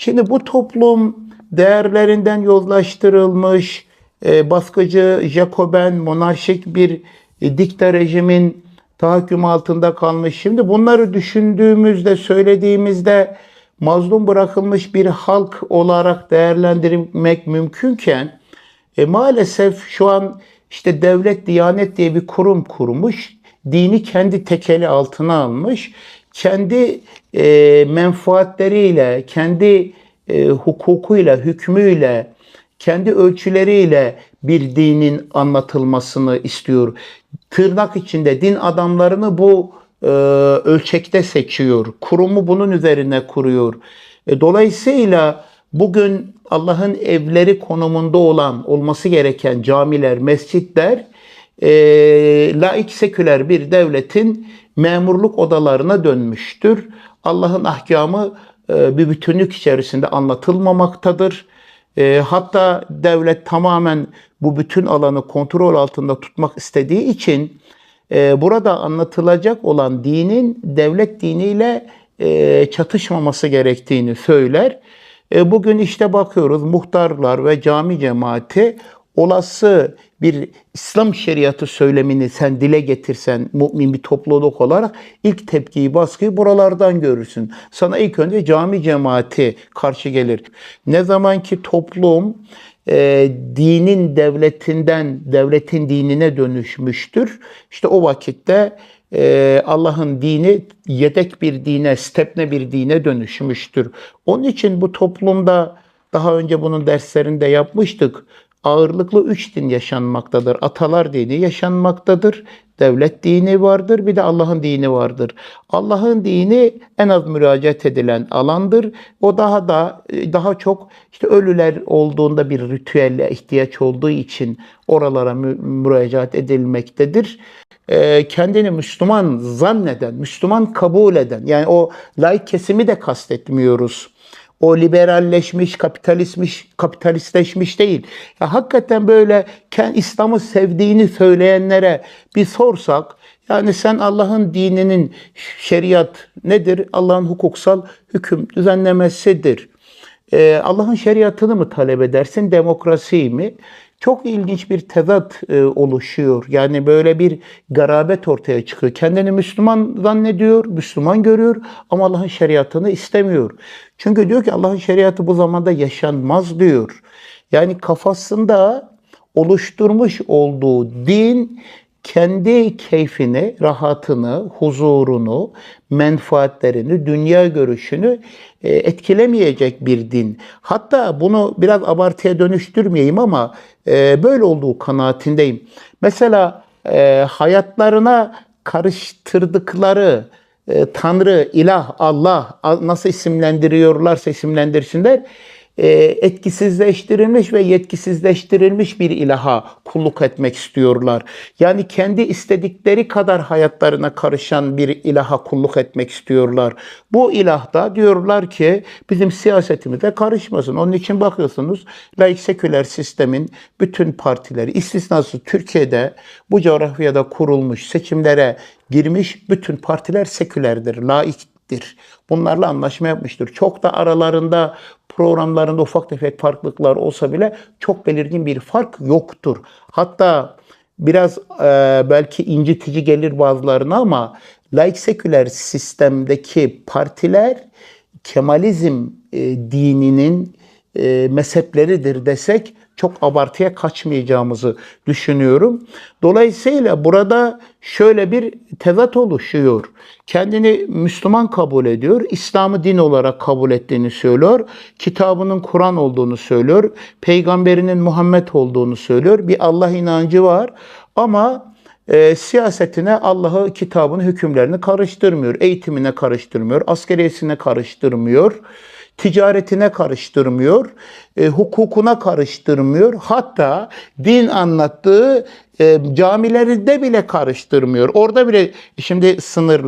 Şimdi bu toplum değerlerinden yozlaştırılmış, e, baskıcı, Jacoben, monarşik bir e, dikta rejimin tahakküm altında kalmış. Şimdi bunları düşündüğümüzde, söylediğimizde mazlum bırakılmış bir halk olarak değerlendirmek mümkünken e, maalesef şu an işte devlet Diyanet diye bir kurum kurmuş. Dini kendi tekeli altına almış. Kendi e, menfaatleriyle, kendi e, hukukuyla, hükmüyle, kendi ölçüleriyle bir dinin anlatılmasını istiyor. Tırnak içinde din adamlarını bu e, ölçekte seçiyor. Kurumu bunun üzerine kuruyor. E, dolayısıyla bugün Allah'ın evleri konumunda olan, olması gereken camiler, mescitler e, laik seküler bir devletin memurluk odalarına dönmüştür. Allah'ın ahkamı e, bir bütünlük içerisinde anlatılmamaktadır. E, hatta devlet tamamen bu bütün alanı kontrol altında tutmak istediği için e, burada anlatılacak olan dinin devlet diniyle e, çatışmaması gerektiğini söyler. E, bugün işte bakıyoruz muhtarlar ve cami cemaati olası bir İslam şeriatı söylemini sen dile getirsen mümin bir topluluk olarak ilk tepkiyi baskıyı buralardan görürsün. Sana ilk önce cami cemaati karşı gelir. Ne zaman ki toplum e, dinin devletinden devletin dinine dönüşmüştür. İşte o vakitte e, Allah'ın dini yedek bir dine, stepne bir dine dönüşmüştür. Onun için bu toplumda daha önce bunun derslerinde yapmıştık. Ağırlıklı üç din yaşanmaktadır. Atalar dini yaşanmaktadır. Devlet dini vardır. Bir de Allah'ın dini vardır. Allah'ın dini en az müracaat edilen alandır. O daha da daha çok işte ölüler olduğunda bir ritüelle ihtiyaç olduğu için oralara mü- müracaat edilmektedir e, kendini Müslüman zanneden, Müslüman kabul eden, yani o laik kesimi de kastetmiyoruz. O liberalleşmiş, kapitalistmiş, kapitalistleşmiş değil. Ya hakikaten böyle İslam'ı sevdiğini söyleyenlere bir sorsak, yani sen Allah'ın dininin şeriat nedir? Allah'ın hukuksal hüküm düzenlemesidir. Ee, Allah'ın şeriatını mı talep edersin, demokrasiyi mi? Çok ilginç bir tezat e, oluşuyor. Yani böyle bir garabet ortaya çıkıyor. Kendini Müslüman zannediyor, Müslüman görüyor ama Allah'ın şeriatını istemiyor. Çünkü diyor ki Allah'ın şeriatı bu zamanda yaşanmaz diyor. Yani kafasında oluşturmuş olduğu din kendi keyfini, rahatını, huzurunu, menfaatlerini, dünya görüşünü e, etkilemeyecek bir din. Hatta bunu biraz abartıya dönüştürmeyeyim ama e, böyle olduğu kanaatindeyim. Mesela e, hayatlarına karıştırdıkları Tanrı, ilah, Allah nasıl isimlendiriyorlarsa isimlendirsinler etkisizleştirilmiş ve yetkisizleştirilmiş bir ilaha kulluk etmek istiyorlar. Yani kendi istedikleri kadar hayatlarına karışan bir ilaha kulluk etmek istiyorlar. Bu ilah da diyorlar ki bizim siyasetimize karışmasın. Onun için bakıyorsunuz laik seküler sistemin bütün partileri istisnası Türkiye'de bu coğrafyada kurulmuş seçimlere girmiş bütün partiler sekülerdir, laiktir. Bunlarla anlaşma yapmıştır. Çok da aralarında programlarında ufak tefek farklılıklar olsa bile çok belirgin bir fark yoktur. Hatta biraz e, belki incitici gelir bazılarına ama laik seküler sistemdeki partiler Kemalizm e, dininin e, mezhepleridir desek çok abartıya kaçmayacağımızı düşünüyorum. Dolayısıyla burada şöyle bir tezat oluşuyor. Kendini Müslüman kabul ediyor, İslam'ı din olarak kabul ettiğini söylüyor, kitabının Kur'an olduğunu söylüyor, peygamberinin Muhammed olduğunu söylüyor, bir Allah inancı var ama e, siyasetine Allah'ı, kitabını, hükümlerini karıştırmıyor. Eğitimine karıştırmıyor, askeriyesine karıştırmıyor, ticaretine karıştırmıyor, e, hukukuna karıştırmıyor. Hatta din anlattığı e, camilerinde bile karıştırmıyor. Orada bile şimdi sınırlı.